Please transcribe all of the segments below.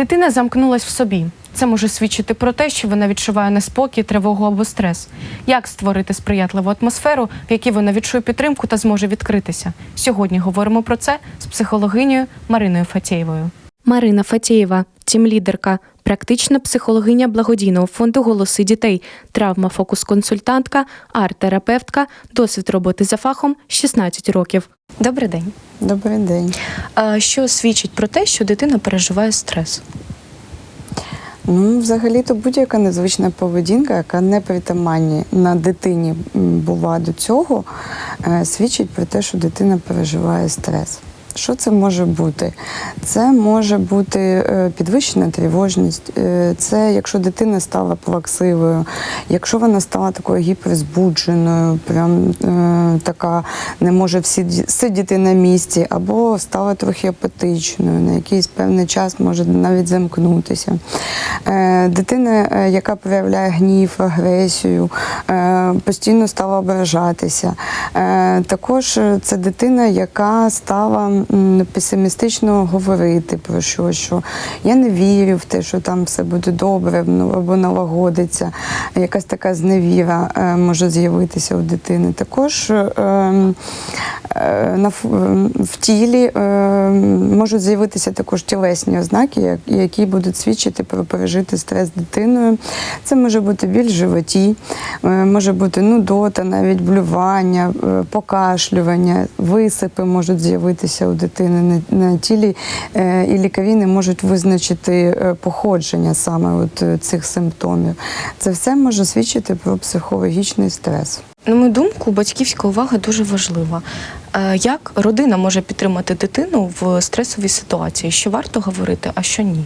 Дитина замкнулась в собі. Це може свідчити про те, що вона відчуває неспокій, тривогу або стрес. Як створити сприятливу атмосферу, в якій вона відчує підтримку та зможе відкритися? Сьогодні говоримо про це з психологинею Мариною Фатєєвою. Марина Фатєєва, тімлідерка, практична психологиня благодійного фонду Голоси дітей, травма фокус-консультантка, арт-терапевтка, досвід роботи за фахом 16 років. Добрий день. Добрий день. А що свідчить про те, що дитина переживає стрес? Ну, взагалі-то будь-яка незвична поведінка, яка не притаманні на дитині була до цього, е, свідчить про те, що дитина переживає стрес. Що це може бути? Це може бути е, підвищена тривожність, е, це якщо дитина стала плаксивою, якщо вона стала такою гіперзбудженою, прям е, така не може всі сидіти на місці, або стала трохи апатичною, на якийсь певний час може навіть замкнутися. Е, Дитина, е, яка проявляє гнів, агресію, е, постійно стала ображатися. Е, Також це дитина, яка стала песимістично говорити про щось, що я не вірю в те, що там все буде добре ну, або налагодиться. Якась така зневіра е, може з'явитися у дитини. Також е, м, е, на ф- м, в тілі е, можуть з'явитися також тілесні ознаки, які будуть свідчити про пережитий стрес дитиною. Це може бути біль в животі, е, може бути нудота, навіть блювання, е, покашлювання, висипи можуть з'явитися у дитини на, тілі, е, і лікарі не можуть визначити е, походження саме от е, цих симптомів. Це все може свідчити про психологічний стрес. На мою думку, батьківська увага дуже важлива. Е, Як родина може підтримати дитину в стресовій ситуації? Що варто говорити, а що ні?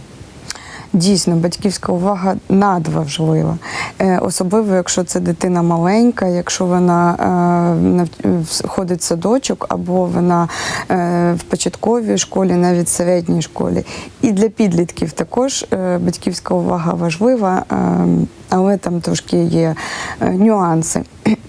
Дійсно, батьківська увага надважлива, Е, особливо якщо це дитина маленька, якщо вона е, ходить в садочок або вона в початковій школі, навіть в середній школі. І для підлітків також батьківська увага важлива, е, але там трошки є нюанси.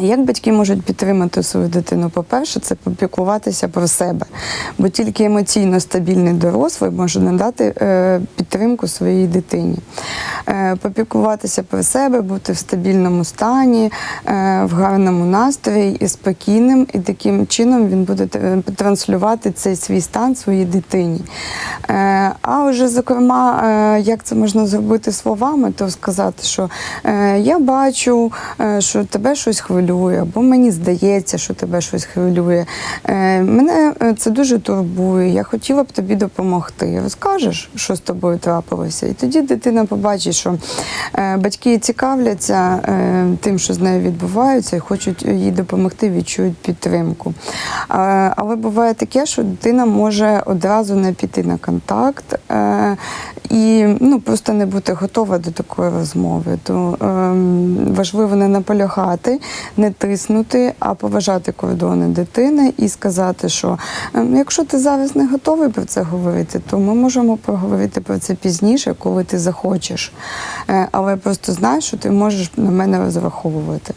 Як батьки можуть підтримати свою дитину? По-перше, це попіклуватися про себе, бо тільки емоційно стабільний дорослий може надати е, підтримку своїй дитині. Е, попіклуватися про себе, бути в стабільному стані, е, в гарному настрої і спокійним, і таким чином він буде транслювати цей свій стан своїй дитині. А вже, зокрема, як це можна зробити словами, то сказати, що я бачу, що тебе щось хвилює, або мені здається, що тебе щось хвилює. Е, Мене е, це дуже турбує. Я хотіла б тобі допомогти. Розкажеш, що з тобою трапилося, і тоді дитина побачить, що е, батьки цікавляться тим, що з нею відбувається, і хочуть їй допомогти, відчують підтримку. Але буває таке, що дитина може одразу не піти на контакт і ну, просто не бути готова до такої розмови. То ем, важливо не наполягати, не тиснути, а поважати кордони дитини і сказати, що ем, якщо ти зараз не готовий про це говорити, то ми можемо поговорити про це пізніше, коли ти захочеш. Е, Але просто знай, що ти можеш на мене розраховувати.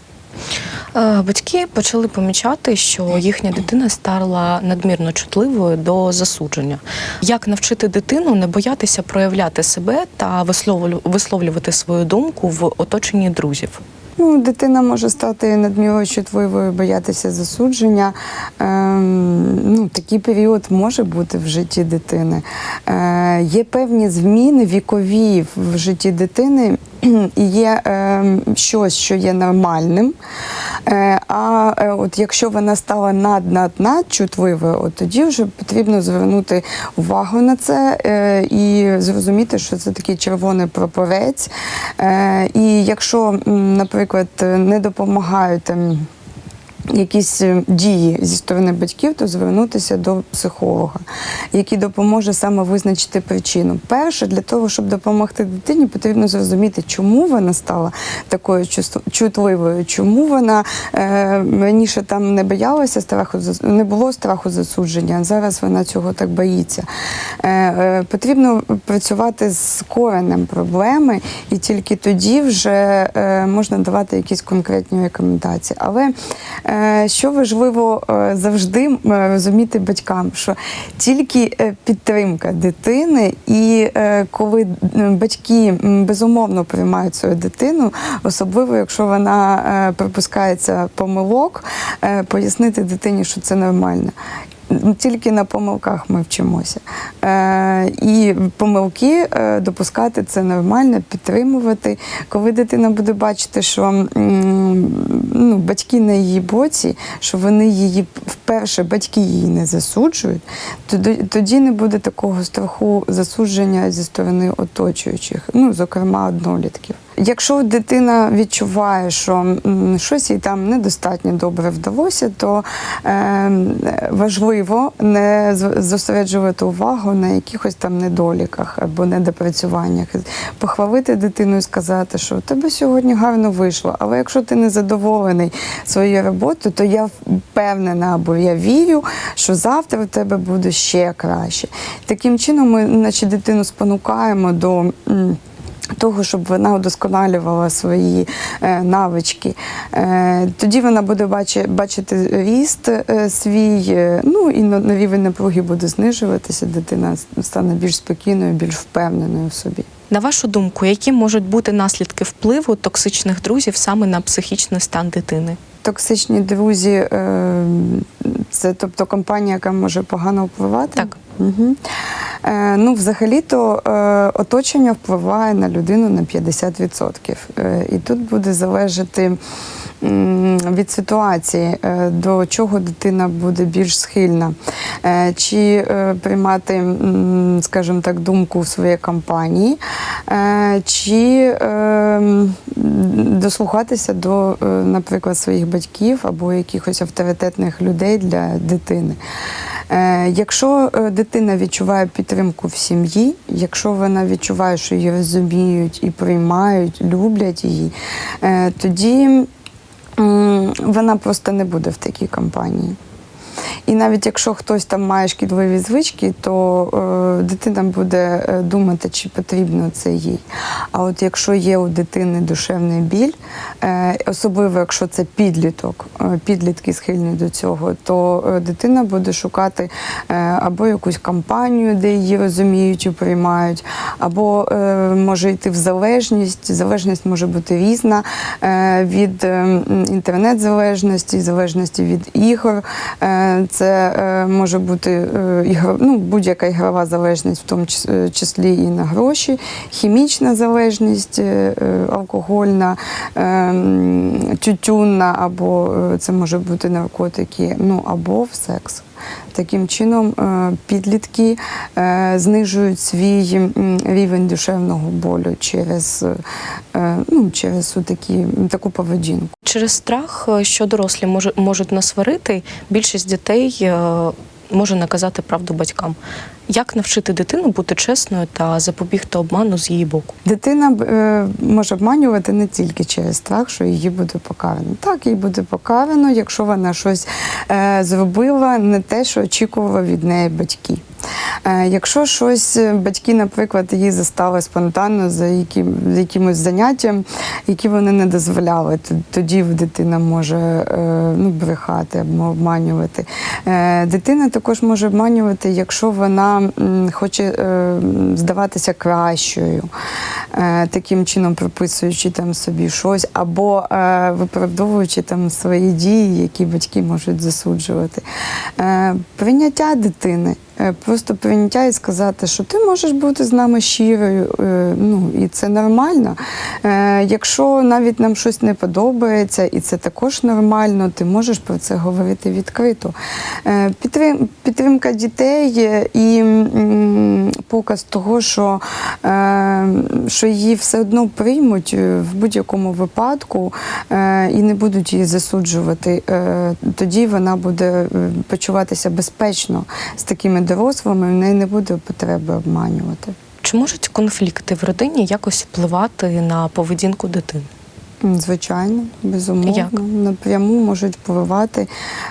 Е, Батьки почали помічати, що їхня дитина стала надмірно чутливою до засудження. Як навчити дитину не боятися проявляти себе та висловлювати свою думку в оточенні друзів? Ну, дитина може стати надмірно чутливою, боятися засудження. Ем, ну, такий період може бути в житті дитини. Е, є певні зміни вікові в житті дитини, і є е, щось, що є нормальним. Е, а е, от якщо вона стала над-над-над чутливою, от тоді вже потрібно звернути увагу на це е, і зрозуміти, що це такий червоний прапорець. І якщо, наприклад, не допомагають якісь е, дії зі сторони батьків, то звернутися до психолога, який допоможе саме визначити причину. Перше, для того, щоб допомогти дитині, потрібно зрозуміти, чому вона стала такою чутливою, чому вона е, раніше там не боялася страху, не було страху засудження, а зараз вона цього так боїться. Е, е, потрібно працювати з коренем проблеми, і тільки тоді вже е, можна давати якісь конкретні рекомендації. Але е, що важливо е, завжди е, розуміти батькам, що тільки е, підтримка дитини, і е, коли батьки безумовно приймають свою дитину, особливо якщо вона е, припускається помилок, е, пояснити дитині, що це нормально. Тільки на помилках ми вчимося. Е, і помилки е, допускати це нормально, підтримувати. Коли дитина буде бачити, що ну, батьки на її боці, що вони її вперше батьки її не засуджують, тоді, не буде такого страху засудження зі сторони оточуючих, ну, зокрема, однолітків. Якщо дитина відчуває, що щось їй там недостатньо добре вдалося, то е, важливо не зосереджувати увагу на якихось там недоліках або недопрацюваннях. Похвалити дитину і сказати, що у тебе сьогодні гарно вийшло, але якщо ти не задоволений своєю роботою, то я впевнена або я вірю, що завтра у тебе буде ще краще. Таким чином, ми, наче дитину спонукаємо до. Того, щоб вона удосконалювала свої е, навички. Е, тоді вона буде бачи, бачити ріст е, свій, ну і на, на рівень напруги буде знижуватися, дитина стане більш спокійною, більш впевненою в собі. На вашу думку, які можуть бути наслідки впливу токсичних друзів саме на психічний стан дитини? Токсичні друзі це тобто компанія, яка може погано впливати. Так. Угу. Е, ну, взагалі-то е, оточення впливає на людину на 50%. Е, і тут буде залежати від ситуації, е, до чого дитина буде більш схильна. Е, чи е, приймати, скажімо так, думку в своїй компанії, чи е, дослухатися до, наприклад, своїх батьків або якихось авторитетних людей для дитини. Е, Якщо е, дитина відчуває підтримку в сім'ї, якщо вона відчуває, що її розуміють і приймають, люблять її, е, тоді вона просто не буде в такій компанії. І навіть якщо хтось там має шкідливі звички, то е, дитина буде е, думати, чи потрібно це їй. А от якщо є у дитини душевний біль, е, особливо якщо це підліток, е, підлітки схильні до цього, то е, дитина буде шукати е, або якусь компанію, де її розуміють і приймають, або е, може йти в залежність. Залежність може бути різна е, від е, інтернет-залежності, залежності від ігор. Е, Це е, може бути е, ну, будь-яка ігрова залежність, в тому е, числі і на гроші, хімічна залежність, е, е, алкогольна, е, тютюнна, або е, це може бути наркотики, ну або в секс. Таким чином е, підлітки е, знижують свій рівень душевного болю через, е, ну, через такі, таку поведінку. Через страх, що дорослі можуть насварити, більшість дітей може наказати правду батькам. Як навчити дитину бути чесною та запобігти обману з її боку? Дитина е, може обманювати не тільки через страх, що її буде покарано. Так, їй буде покарано, якщо вона щось е, зробила, не те, що очікувала від неї батьки. Е, якщо щось е, батьки, наприклад, її застали спонтанно за, яким, якимось заняттям, які вони не дозволяли, тоді дитина може е, ну, брехати або обманювати. Дитина також може обманювати, якщо вона хоче здаватися кращою, таким чином приписуючи там собі щось, або виправдовуючи там свої дії, які батьки можуть засуджувати. Прийняття дитини. Е, Просто прийняття і сказати, що ти можеш бути з нами щирою, е, ну і це нормально. Е, Якщо навіть нам щось не подобається, і це також нормально, ти можеш про це говорити відкрито. Підтримка дітей і показ того, що, що її все одно приймуть в будь-якому випадку і не будуть її засуджувати, тоді вона буде почуватися безпечно з такими дорослими, в неї не буде потреби обманювати. Чи можуть конфлікти в родині якось впливати на поведінку дитини? Звичайно, безумовно. Як? Напряму можуть впливати.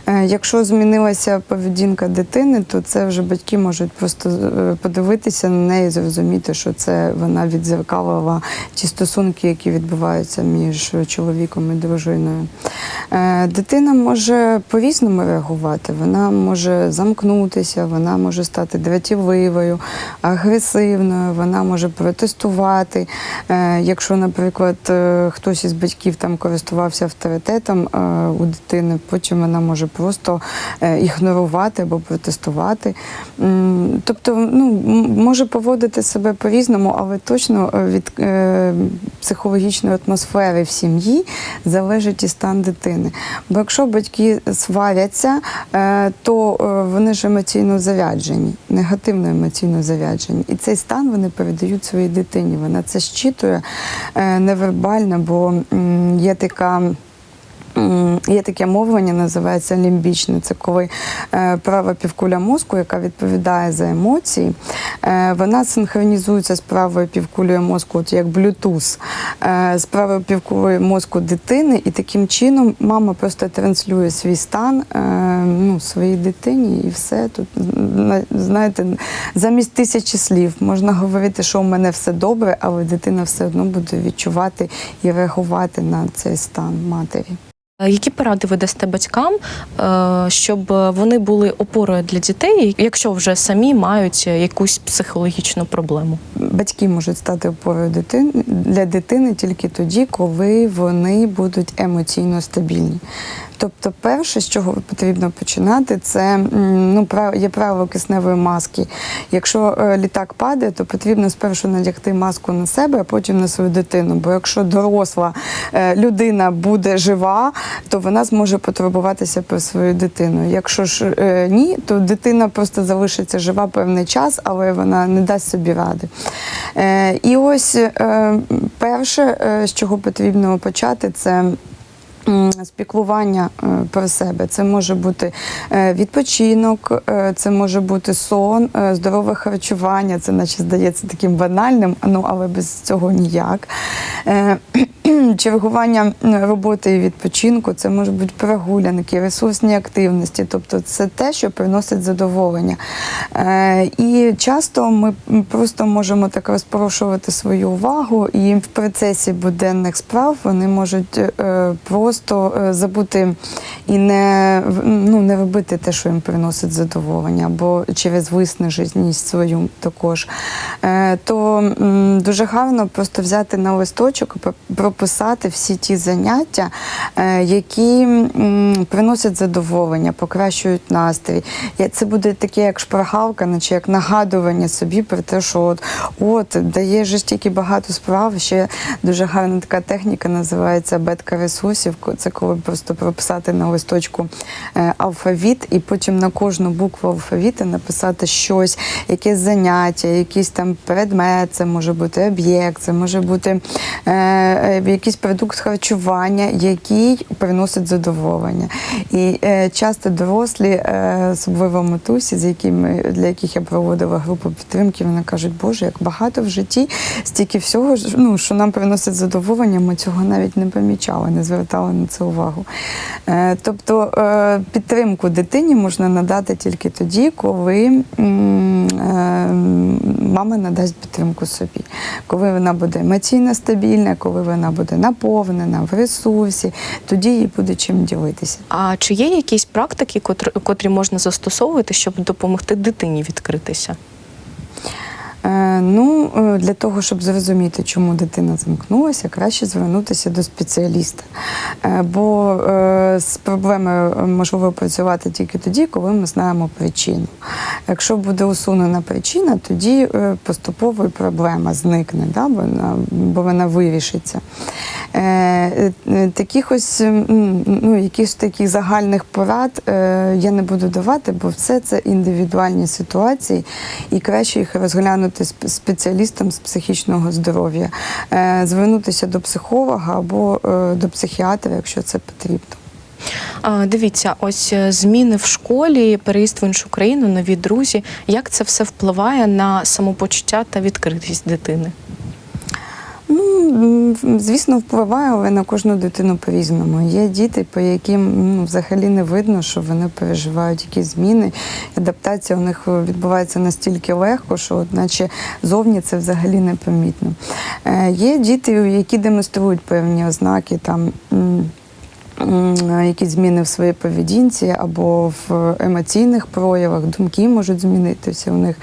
Е, Якщо змінилася поведінка дитини, то це вже батьки можуть просто е, подивитися на неї і зрозуміти, що це вона відзеркалила ті стосунки, які відбуваються між чоловіком і дружиною. Е, Дитина може по-різному реагувати. Вона може замкнутися, вона може стати дратівливою, агресивною, вона може протестувати. Якщо, наприклад, хтось із батьків там користувався авторитетом е, у дитини, потім вона може просто е, ігнорувати або протестувати. Тобто, ну, може поводити себе по-різному, але точно е, від психологічної атмосфери в сім'ї залежить і стан дитини. Бо якщо батьки сваряться, то вони ж емоційно заряджені, негативно емоційно заряджені. І цей стан вони передають своїй дитині. Вона це щитує невербально, бо є така. Є таке мовлення, називається лімбічне. Це коли е, права півкуля мозку, яка відповідає за емоції, е, вона синхронізується з правою півкулею мозку, от як Bluetooth, е, з правою півкулею мозку дитини, і таким чином мама просто транслює свій стан ну, своїй дитині, і все тут знаєте, замість тисячі слів можна говорити, що у мене все добре, але дитина все одно буде відчувати і реагувати на цей стан матері. Е, Які поради ви дасте батькам, е, щоб вони були опорою для дітей, якщо вже самі мають якусь психологічну проблему? Батьки можуть стати опорою дитини для дитини тільки тоді, коли вони будуть емоційно стабільні. Тобто, перше, з чого потрібно починати, це ну, є правило кисневої маски. Якщо е, літак падає, то потрібно спершу надягти маску на себе, а потім на свою дитину. Бо якщо доросла е, людина буде жива, то вона зможе потурбуватися про свою дитину. Якщо ж е, ні, то дитина просто залишиться жива певний час, але вона не дасть собі ради. І ось перше, з чого потрібно почати, це. Спіклування е, про себе. Це може бути е, відпочинок, е, це може бути сон, здорове харчування. Це наче здається таким банальним, ну але без цього ніяк. Чергування роботи і відпочинку, це можуть бути прогулянки, ресурсні активності, тобто це те, що приносить задоволення. Е, І часто ми просто можемо так розпорошувати свою увагу, і в процесі буденних справ вони можуть е, просто е, забути і не, ну, не робити те, що їм приносить задоволення, або через виснаженість свою також. То дуже гарно просто взяти на листочок і про- прописати всі ті заняття, е, які приносять задоволення, покращують настрій. Це буде таке, як шпаргалка, наче як нагадування собі про те, що от, от дає ж стільки багато справ. Ще дуже гарна така техніка називається абетка ресурсів. Це коли просто прописати на листочку е, алфавіт, і потім на кожну букву алфавіта написати щось, якесь заняття, якийсь там предмет, це може бути об'єкт, це може бути е, е, якийсь продукт харчування, який приносить задоволення. І е, часто дорослі, е, особливо матусі, з якими для яких я проводила групу підтримки, вони кажуть, Боже, як багато в житті, стільки всього, ну, що нам приносить задоволення, ми цього навіть не помічали, не звертали на це увагу. Е, тобто е, підтримку дитині можна надати тільки тоді, коли е, мама надасть підтримку собі, коли вона буде емоційно стабільна, коли вона буде наповнена в ресурсі, тоді їй буде чим ділитися. А чи є якісь практики, котрі, можна застосовувати, щоб допомогти дитині відкритися? Е, Ну, е, для того, щоб зрозуміти, чому дитина замкнулася, краще звернутися до спеціаліста. Е, Бо з проблемою можливо працювати тільки тоді, коли ми знаємо причину. Якщо буде усунена причина, тоді поступово проблема зникне, бо вона вирішиться. Е, е, Таких ось ну, якихось таких загальних порад е, я не буду давати, бо все це індивідуальні ситуації, і краще їх розглянути з спеціалістом з психічного здоров'я, звернутися до психолога або до психіатра, якщо це потрібно. Дивіться, ось зміни в школі, переїзд в іншу країну, нові друзі. Як це все впливає на самопочуття та відкритість дитини? Звісно, впливає, на кожну дитину по-різному. Є діти, по яким ну, взагалі не видно, що вони переживають якісь зміни. Адаптація у них відбувається настільки легко, що, от, наче зовні це взагалі непомітно. Е, Є діти, які демонструють певні ознаки там. Якісь зміни в своїй поведінці або в емоційних проявах, думки можуть змінитися у них.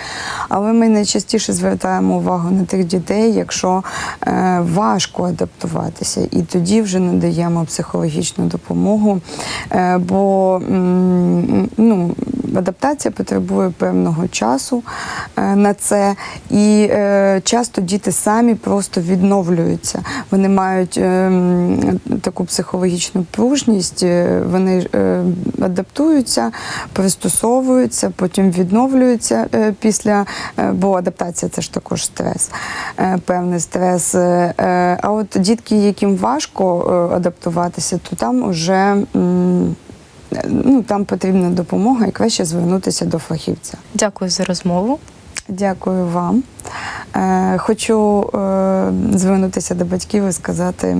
Але ми найчастіше звертаємо увагу на тих дітей, якщо е, важко адаптуватися, і тоді вже надаємо психологічну допомогу. Е, бо ну, адаптація потребує певного часу е, на це, і е, часто діти самі просто відновлюються. Вони мають е, таку психологічну пружність, вони адаптуються, пристосовуються, потім відновлюються після, бо адаптація це ж також стрес, певний стрес. А от дітки, яким важко адаптуватися, то там вже ну, там потрібна допомога і краще звернутися до фахівця. Дякую за розмову. Дякую вам. Е, Хочу е, звернутися до батьків і сказати: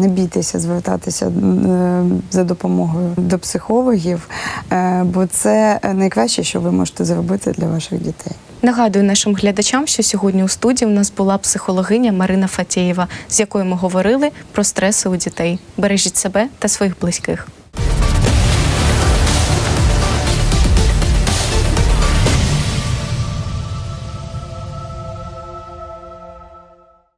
не бійтеся звертатися е, за допомогою до психологів, бо це найкраще, що ви можете зробити для ваших дітей. Нагадую нашим глядачам, що сьогодні у студії у нас була психологиня Марина Фатєєва, з якою ми говорили про стреси у дітей. Бережіть себе та своїх близьких.